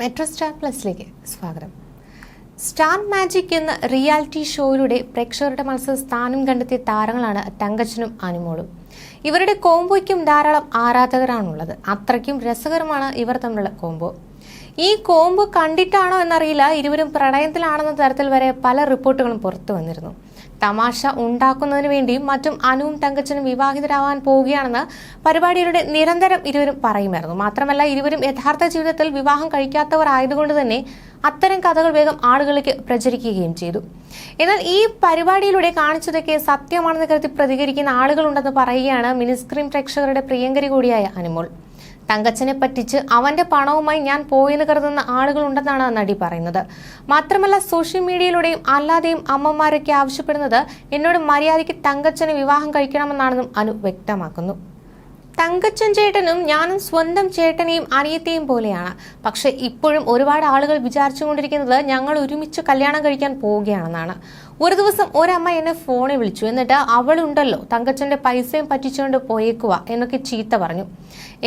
Metro star പ്ലസിലേക്ക് സ്വാഗതം. Star magic എന്ന റിയാലിറ്റി ഷോയിലൂടെ പ്രേക്ഷകരുടെ മനസ്സിൽ സ്ഥാനം കണ്ടെത്തിയ താരങ്ങളാണ് തങ്കച്ചനും അനുമോളും. ഇവരുടെ കോംബോയ്ക്കും ധാരാളം ആരാധകരാണുള്ളത്. അത്രയ്ക്കും രസകരമാണ് ഇവർ തമ്മിലുള്ള കോംബോ. ഈ കോംബോ കണ്ടിട്ടാണോ എന്നറിയില്ല. ഇരുവരും പ്രണയത്തിലാണെന്ന തരത്തിൽ വരെ പല റിപ്പോർട്ടുകളും പുറത്തു വന്നിരുന്നു. തമാശ ഉണ്ടാക്കുന്നതിന് വേണ്ടിയും മറ്റും അനുവും തങ്കച്ചനും വിവാഹിതരാവാൻ പോവുകയാണെന്ന് പരിപാടിയിലൂടെ നിരന്തരം ഇരുവരും പറയുമായിരുന്നു. മാത്രമല്ല ഇരുവരും യഥാർത്ഥ ജീവിതത്തിൽ വിവാഹം കഴിക്കാത്തവർ ആയതുകൊണ്ട് തന്നെ അത്തരം കഥകൾ വേഗം ആളുകളിലേക്ക് പ്രചരിക്കുകയും ചെയ്തു. എന്നാൽ ഈ പരിപാടിയിലൂടെ കാണിച്ചതൊക്കെ സത്യമാണെന്ന് കരുതി പ്രതികരിക്കുന്ന ആളുകളുണ്ടെന്ന് പറയുകയാണ് മിനിസ്ക്രീം പ്രേക്ഷകരുടെ പ്രിയങ്കരി കൂടിയായ അനുമോൾ. തങ്കച്ചനെ പറ്റിച്ച് അവന്റെ പണവുമായി ഞാൻ പോയെന്ന് കരുതുന്ന ആളുകളുണ്ടെന്നാണ് നടി പറയുന്നത്. മാത്രമല്ല സോഷ്യൽ മീഡിയയിലൂടെയും അല്ലാതെയും അമ്മമാരൊക്കെ ആവശ്യപ്പെടുന്നത് എന്നോട് മര്യാദയ്ക്ക് തങ്കച്ചനെ വിവാഹം കഴിക്കണമെന്നാണെന്നും അനു വ്യക്തമാക്കുന്നു. തങ്കച്ചൻ ചേട്ടനും ഞാനും സ്വന്തം ചേട്ടനെയും അനിയത്തെയും പോലെയാണ്. പക്ഷെ ഇപ്പോഴും ഒരുപാട് ആളുകൾ വിചാരിച്ചുകൊണ്ടിരിക്കുന്നത് ഞങ്ങൾ ഒരുമിച്ച് കല്യാണം കഴിക്കാൻ പോവുകയാണെന്നാണ്. ഒരു ദിവസം ഒരമ്മ എന്നെ ഫോണിൽ വിളിച്ചു. എന്നിട്ട് അവളുണ്ടല്ലോ തങ്കച്ചന്റെ പൈസയും പറ്റിച്ചുകൊണ്ട് പോയേക്കുക എന്നൊക്കെ ചീത്ത പറഞ്ഞു.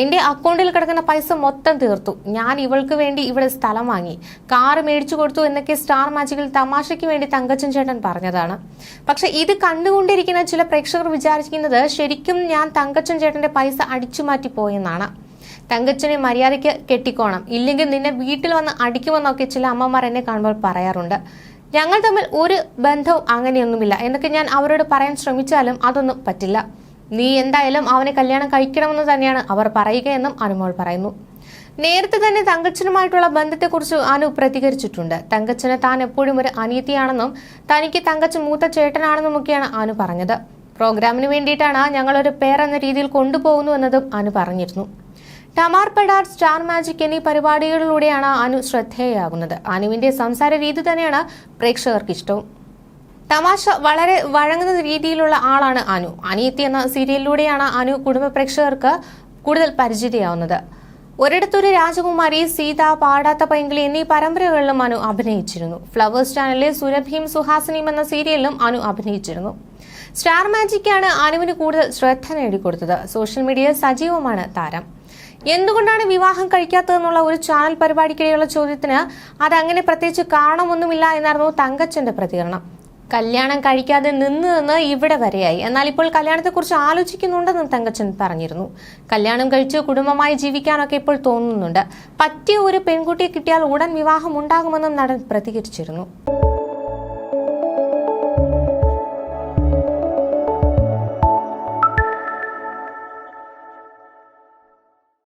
എന്റെ അക്കൗണ്ടിൽ കിടക്കുന്ന പൈസ മൊത്തം തീർത്തു. ഞാൻ ഇവൾക്ക് വേണ്ടി ഇവിടെ സ്ഥലം വാങ്ങി. കാർ മേടിച്ചു കൊടുത്തു എന്നൊക്കെ സ്റ്റാർ മാജിക്കിൽ തമാശയ്ക്ക് വേണ്ടി തങ്കച്ചൻ ചേട്ടൻ പറഞ്ഞതാണ്. പക്ഷെ ഇത് കണ്ടുകൊണ്ടിരിക്കുന്ന ചില പ്രേക്ഷകർ വിചാരിക്കുന്നത് ശരിക്കും ഞാൻ തങ്കച്ചൻ ചേട്ടന്റെ പൈസ അടിച്ചു മാറ്റി പോയെന്നാണ്. തങ്കച്ചനെ മര്യാദയ്ക്ക് കെട്ടിക്കോണം. ഇല്ലെങ്കിൽ നിന്നെ വീട്ടിൽ വന്ന് അടിക്കുമെന്നൊക്കെ ചില അമ്മമാർ എന്നെ കാണുമ്പോൾ പറയാറുണ്ട്. ഞങ്ങൾ തമ്മിൽ ഒരു ബന്ധവും അങ്ങനെയൊന്നുമില്ല. എന്നൊക്കെ ഞാൻ അവരോട് പറയാൻ ശ്രമിച്ചാലും അതൊന്നും പറ്റില്ല. നീ എന്തായാലും അവനെ കല്യാണം കഴിക്കണമെന്ന് തന്നെയാണ് അവർ പറയുകയെന്നും അനുമോൾ പറയുന്നു. നേരത്തെ തന്നെ തങ്കച്ചനുമായിട്ടുള്ള ബന്ധത്തെക്കുറിച്ച് അനു പ്രതികരിച്ചിട്ടുണ്ട്. തങ്കച്ചന് താൻ എപ്പോഴും ഒരു അനീതിയാണെന്നും തനിക്ക് തങ്കച്ചൻ മൂത്ത ചേട്ടനാണെന്നുമൊക്കെയാണ് അനു പറഞ്ഞത്. പ്രോഗ്രാമിന് വേണ്ടിയിട്ടാണ് ഞങ്ങളൊരു പേർ എന്ന രീതിയിൽ കൊണ്ടുപോകുന്നു എന്നതും അനു പറഞ്ഞിരുന്നു. ടമാർ പെടാർ സ്റ്റാർ മാജിക് എന്നീ പരിപാടികളിലൂടെയാണ് അനു ശ്രദ്ധേയയാകുന്നത് അനുവിന്റെ സംസാര രീതി തന്നെയാണ് പ്രേക്ഷകർക്ക് ഇഷ്ടവും തമാശ വളരെ വഴങ്ങുന്ന രീതിയിലുള്ള ആളാണ് അനു. അനിയത്തി എന്ന സീരിയലിലൂടെയാണ് അനു കുടുംബ പ്രേക്ഷകർക്ക് കൂടുതൽ പരിചിതയാവുന്നത്. ഒരിടത്തൊരു രാജകുമാരി സീത പാടാത്ത പൈങ്കിളി എന്നീ പരമ്പരകളിലും അനു അഭിനയിച്ചിരുന്നു. ഫ്ലവേഴ്സ് ചാനലിലെ സുരഭിയും സുഹാസിനിയും എന്ന സീരിയലിലും അനു അഭിനയിച്ചിരുന്നു. സ്റ്റാർ മാജിക്കാണ് അനുവിന് കൂടുതൽ ശ്രദ്ധ നേടിക്കൊടുത്തത്. സോഷ്യൽ മീഡിയയിൽ സജീവമാണ് താരം. എന്തുകൊണ്ടാണ് വിവാഹം കഴിക്കാത്തതെന്നുള്ള ഒരു ചാനൽ പരിപാടിക്കിടെയുള്ള ചോദ്യത്തിന് അതങ്ങനെ പ്രത്യേകിച്ച് കാരണമൊന്നുമില്ല എന്നായിരുന്നു തങ്കച്ചന്റെ പ്രതികരണം. കല്യാണം കഴിക്കാതെ നിന്ന് നിന്ന് ഇവിടെ വരെയായി. എന്നാൽ ഇപ്പോൾ കല്യാണത്തെക്കുറിച്ച് ആലോചിക്കുന്നുണ്ടെന്ന് തങ്കച്ചൻ പറഞ്ഞിരുന്നു. കല്യാണം കഴിച്ച് കുടുംബമായി ജീവിക്കാനൊക്കെ ഇപ്പോൾ തോന്നുന്നുണ്ട്. പറ്റിയ ഒരു പെൺകുട്ടിയെ കിട്ടിയാൽ ഉടൻ വിവാഹം ഉണ്ടാകുമെന്നും നടൻ പ്രതികരിച്ചിരുന്നു.